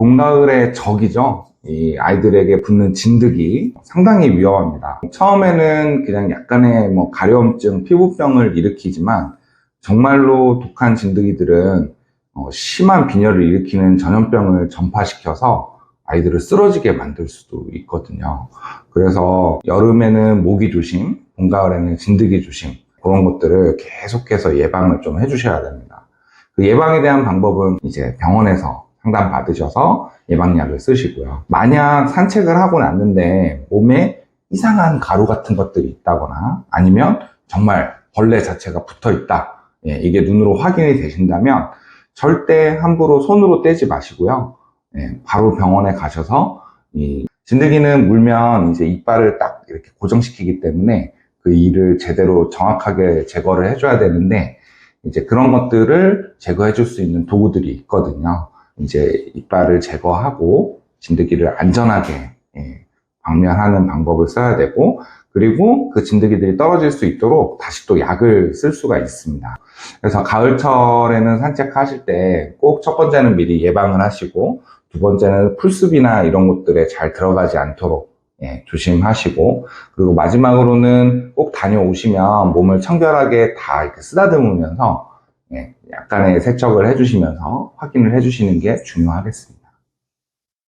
봄, 가을의 적이죠. 이 아이들에게 붙는 진드기 상당히 위험합니다. 처음에는 그냥 약간의 뭐 가려움증, 피부병을 일으키지만 정말로 독한 진드기들은 어, 심한 빈혈을 일으키는 전염병을 전파시켜서 아이들을 쓰러지게 만들 수도 있거든요. 그래서 여름에는 모기 조심, 봄, 가을에는 진드기 조심 그런 것들을 계속해서 예방을 좀 해주셔야 됩니다. 그 예방에 대한 방법은 이제 병원에서 상담 받으셔서 예방약을 쓰시고요. 만약 산책을 하고 났는데 몸에 이상한 가루 같은 것들이 있다거나 아니면 정말 벌레 자체가 붙어 있다. 예, 이게 눈으로 확인이 되신다면 절대 함부로 손으로 떼지 마시고요. 예, 바로 병원에 가셔서 이 진드기는 물면 이제 이빨을 딱 이렇게 고정시키기 때문에 그 이를 제대로 정확하게 제거를 해줘야 되는데 이제 그런 것들을 제거해 줄 수 있는 도구들이 있거든요. 이제 이빨을 제거하고 진드기를 안전하게 예, 방면하는 방법을 써야 되고 그리고 그 진드기들이 떨어질 수 있도록 다시 또 약을 쓸 수가 있습니다. 그래서 가을철에는 산책하실 때 꼭 첫 번째는 미리 예방을 하시고 두 번째는 풀숲이나 이런 곳들에 잘 들어가지 않도록 예, 조심하시고 그리고 마지막으로는 꼭 다녀오시면 몸을 청결하게 다 이렇게 쓰다듬으면서 예, 약간의 세척을 해주시면서 확인을 해주시는 게 중요하겠습니다.